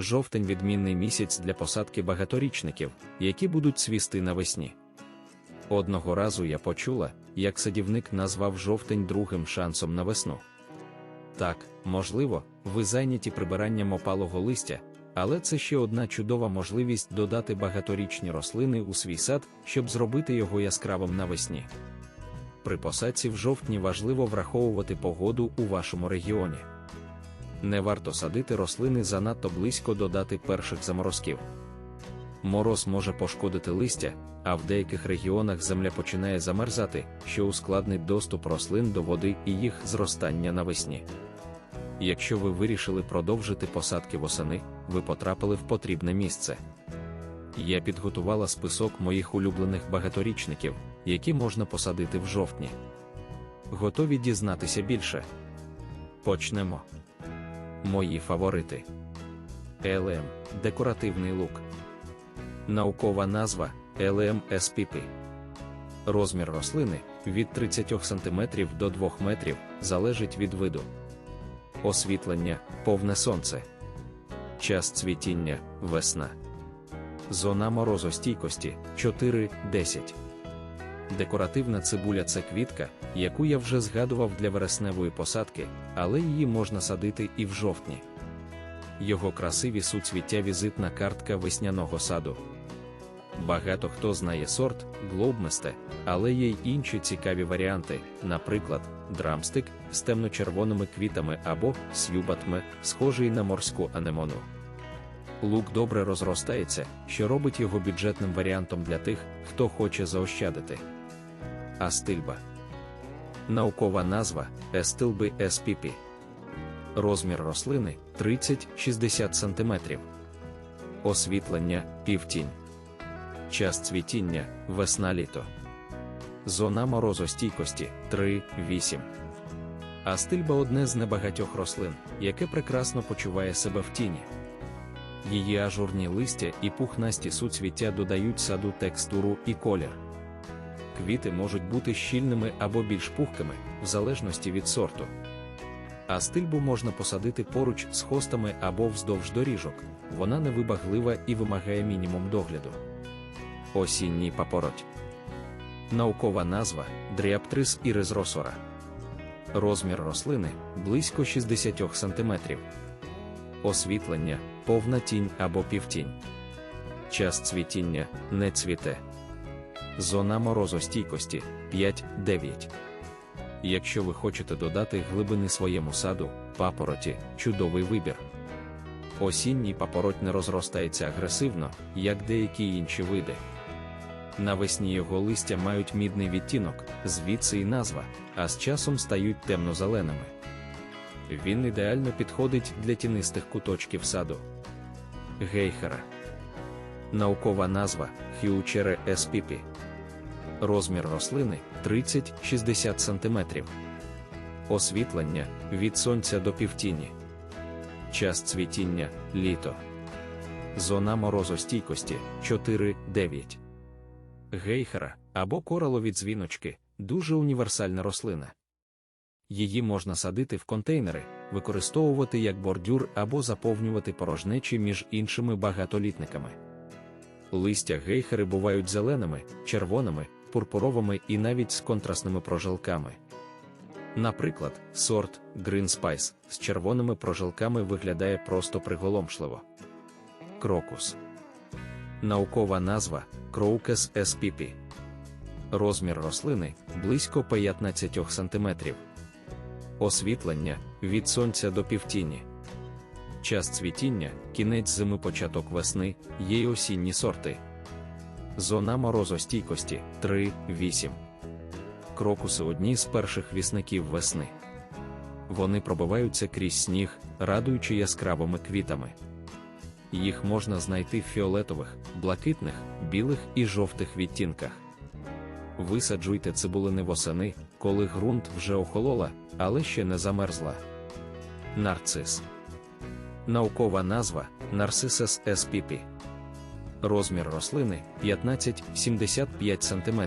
жовтень відмінний місяць для посадки багаторічників, які будуть цвісти навесні. Одного разу я почула, як садівник назвав жовтень другим шансом на весну. Так, можливо, ви зайняті прибиранням опалого листя, але це ще одна чудова можливість додати багаторічні рослини у свій сад, щоб зробити його яскравим навесні. При посадці в жовтні важливо враховувати погоду у вашому регіоні. Не варто садити рослини занадто близько до дати перших заморозків. Мороз може пошкодити листя, а в деяких регіонах земля починає замерзати, що ускладнить доступ рослин до води і їх зростання навесні. Якщо ви вирішили продовжити посадки восени, ви потрапили в потрібне місце. Я підготувала список моїх улюблених багаторічників, які можна посадити в жовтні. Готові дізнатися більше? Почнемо. Мої фаворити. ЛМ декоративний лук. Наукова назва LM SPP. Розмір рослини від 30 см до 2 метрів залежить від виду. Освітлення повне сонце. Час цвітіння весна. Зона морозостійкості 4-10. Декоративна цибуля це квітка, яку я вже згадував для вересневої посадки, але її можна садити і в жовтні. Його красиві суцвіття візитна картка весняного саду. Багато хто знає сорт глобместе, але є й інші цікаві варіанти, наприклад, драмстик з темно-червоними квітами або сюбатме, схожий на морську анемону. Лук добре розростається, що робить його бюджетним варіантом для тих, хто хоче заощадити. Астильба. Наукова назва Естилби SPP. Розмір рослини 30-60 см. Освітлення півтінь. Час цвітіння весна-літо. Зона морозостійкості 3-8. Астильба одне з небагатьох рослин, яке прекрасно почуває себе в тіні. Її ажурні листя і пухнасті суцвіття додають саду текстуру і колір. Квіти можуть бути щільними або більш пухкими, в залежності від сорту. Астильбу можна посадити поруч з хостами або вздовж доріжок, вона невибаглива і вимагає мінімум догляду. Осінній папороть. Наукова назва Дріаптрис іризросора. Розмір рослини близько 60 см. Освітлення повна тінь або півтінь. Час цвітіння не цвіте. Зона морозостійкості 5-9. Якщо ви хочете додати глибини своєму саду, папороті чудовий вибір. Осінній папороть не розростається агресивно, як деякі інші види. Навесні його листя мають мідний відтінок, звідси і назва, а з часом стають темно-зеленими. Він ідеально підходить для тінистих куточків саду. Гейхера. Наукова назва Хіучере SPP. Розмір рослини 30-60 см. Освітлення від сонця до півтіні. Час цвітіння літо. Зона морозостійкості 4-9. Гейхера або коралові дзвіночки дуже універсальна рослина. Її можна садити в контейнери, використовувати як бордюр або заповнювати порожнечі між іншими багатолітниками. Листя гейхери бувають зеленими, червоними, пурпуровими і навіть з контрастними прожилками. Наприклад, сорт Green Spice з червоними прожилками виглядає просто приголомшливо. Крокус. Наукова назва Crocus SPP. Розмір рослини близько 15 см. Освітлення від сонця до півтіні. Час цвітіння, кінець зими початок весни, є й осінні сорти. Зона морозостійкості 3-8. Крокуси одні з перших вісників весни. Вони пробиваються крізь сніг, радуючи яскравими квітами. Їх можна знайти в фіолетових, блакитних, білих і жовтих відтінках. Висаджуйте цибулини восени, коли ґрунт вже охолола, але ще не замерзла. Нарцис. Наукова назва Narcissus spp. Розмір рослини 15-75 см.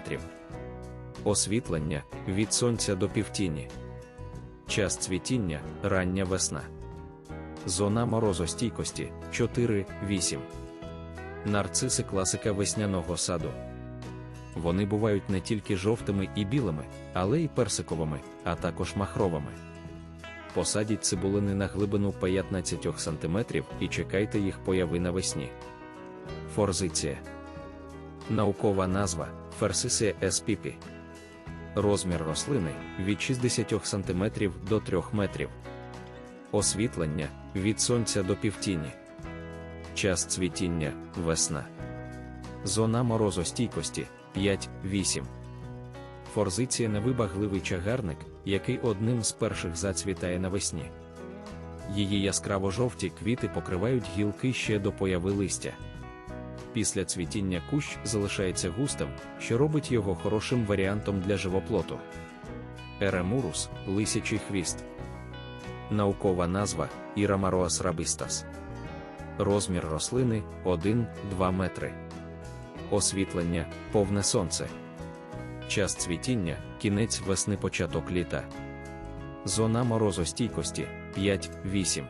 Освітлення від сонця до півтіні. Час цвітіння рання весна. Зона морозостійкості 4-8. Нарциси класика весняного саду. Вони бувають не тільки жовтими і білими, але й персиковими, а також махровими. Посадіть цибулини на глибину 15 см і чекайте їх появи навесні. Форзиція. Наукова назва Ферсисія spp. Розмір рослини від 60 см до 3 метрів. Освітлення від сонця до півтіні. Час цвітіння весна. Зона морозостійкості 5-8. Форзиція невибагливий чагарник, який одним з перших зацвітає навесні. Її яскраво жовті квіти покривають гілки ще до появи листя. Після цвітіння кущ залишається густим, що робить його хорошим варіантом для живоплоту. Еремурус лисячий хвіст. Наукова назва Ірамароас рабистас. Розмір рослини 1-2 метри. Освітлення повне сонце. Час цвітіння кінець весни початок літа. Зона морозостійкості 5-8.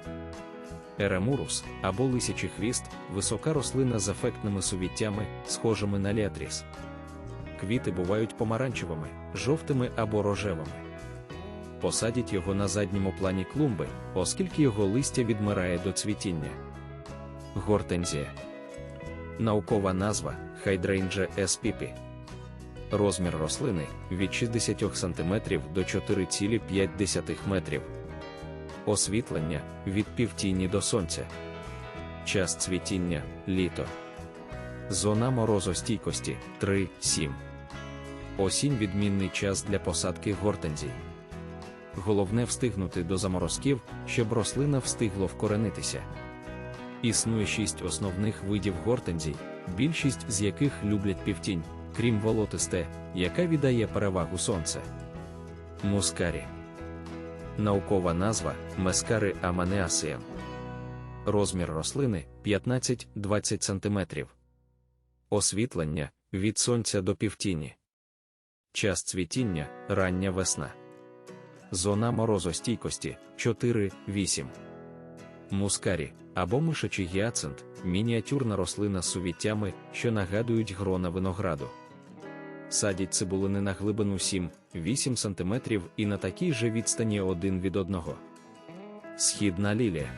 Еремурус або лисячий хвіст висока рослина з ефектними сувіттями, схожими на ліатріс. Квіти бувають помаранчевими, жовтими або рожевими. Посадіть його на задньому плані клумби, оскільки його листя відмирає до цвітіння. Гортензія. Наукова назва Hydrangea spp. Розмір рослини від 60 см до 4,5 метрів. Освітлення від півтіні до сонця. Час цвітіння літо. Зона морозостійкості 3-7. Осінь відмінний час для посадки гортензій. Головне встигнути до заморозків, щоб рослина встигла вкоренитися. Існує шість основних видів гортензій, більшість з яких люблять півтінь, крім волотисте, яка віддає перевагу сонце. Мускарі. Наукова назва Мескари аманеасіям. Розмір рослини 15-20 см. Освітлення від сонця до півтіні. Час цвітіння рання весна. Зона морозостійкості 4-8. Мускарі або мишачий гіацинт мініатюрна рослина з сувіттями, що нагадують грона винограду. Садять цибулини на глибину 7-8 см і на такій же відстані один від одного. Східна лілія.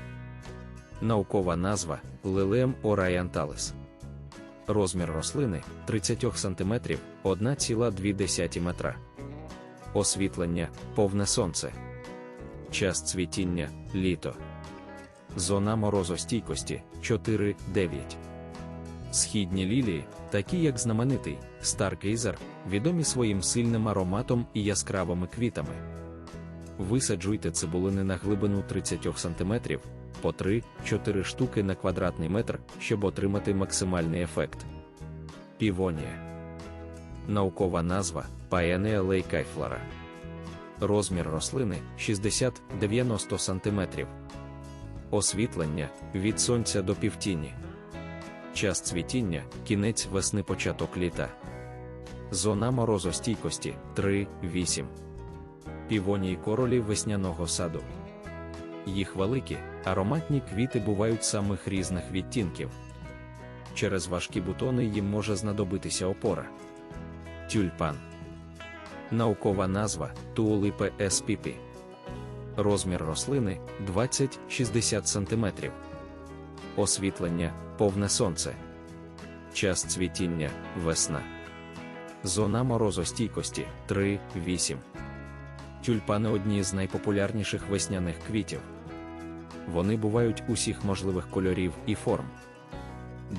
Наукова назва Лилеем орієнталис. Розмір рослини 30 см 1,2 метра. Освітлення повне сонце. Час цвітіння літо. Зона морозостійкості 4-9. Східні лілії, такі як знаменитий Старкейзер, відомі своїм сильним ароматом і яскравими квітами. Висаджуйте цибулини на глибину 30 см по 3-4 штуки на квадратний метр, щоб отримати максимальний ефект. Півонія. Наукова назва Paenea leucaiflora. Розмір рослини 60-90 см. Освітлення від сонця до півтіні. Час цвітіння кінець весни початок літа. Зона морозостійкості 3-8. Півонії королі весняного саду. Їх великі, ароматні квіти бувають самих різних відтінків. Через важкі бутони їм може знадобитися опора. Тюльпан. Наукова назва Tulipe spp. Розмір рослини 20-60 см. Освітлення повне сонце. Час цвітіння весна. Зона морозостійкості 3-8. Тюльпани одні з найпопулярніших весняних квітів. Вони бувають усіх можливих кольорів і форм.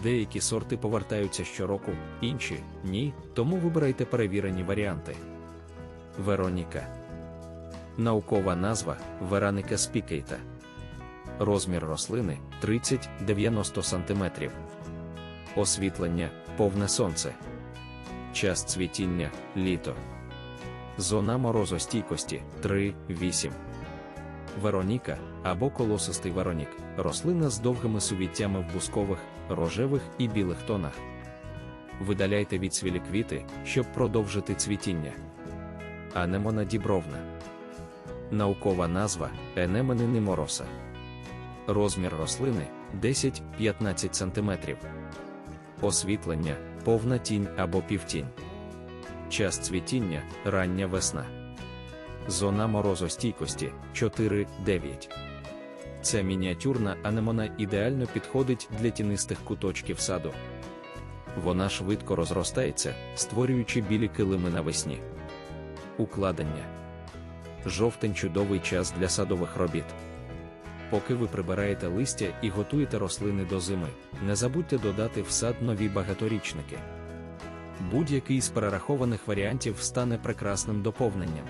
Деякі сорти повертаються щороку, інші ні, тому вибирайте перевірені варіанти. Вероніка. Наукова назва Вераника спікейта. Розмір рослини 30-90 см. Освітлення повне сонце. Час цвітіння літо. Зона морозостійкості 3-8. Вероніка або колосистий веронік рослина з довгими сувіттями в бускових, рожевих і білих тонах. Видаляйте від свілі квіти, щоб продовжити цвітіння. Анемона дібровна. Наукова назва Енемени немороса. Розмір рослини 10-15 см. Освітлення, повна тінь або півтінь. Час цвітіння рання весна. Зона морозостійкості 4-9. Ця мініатюрна анемона ідеально підходить для тінистих куточків саду. Вона швидко розростається, створюючи білі килими навесні. Укладення. Жовтень чудовий час для садових робіт. Поки ви прибираєте листя і готуєте рослини до зими, не забудьте додати в сад нові багаторічники. Будь-який з перерахованих варіантів стане прекрасним доповненням.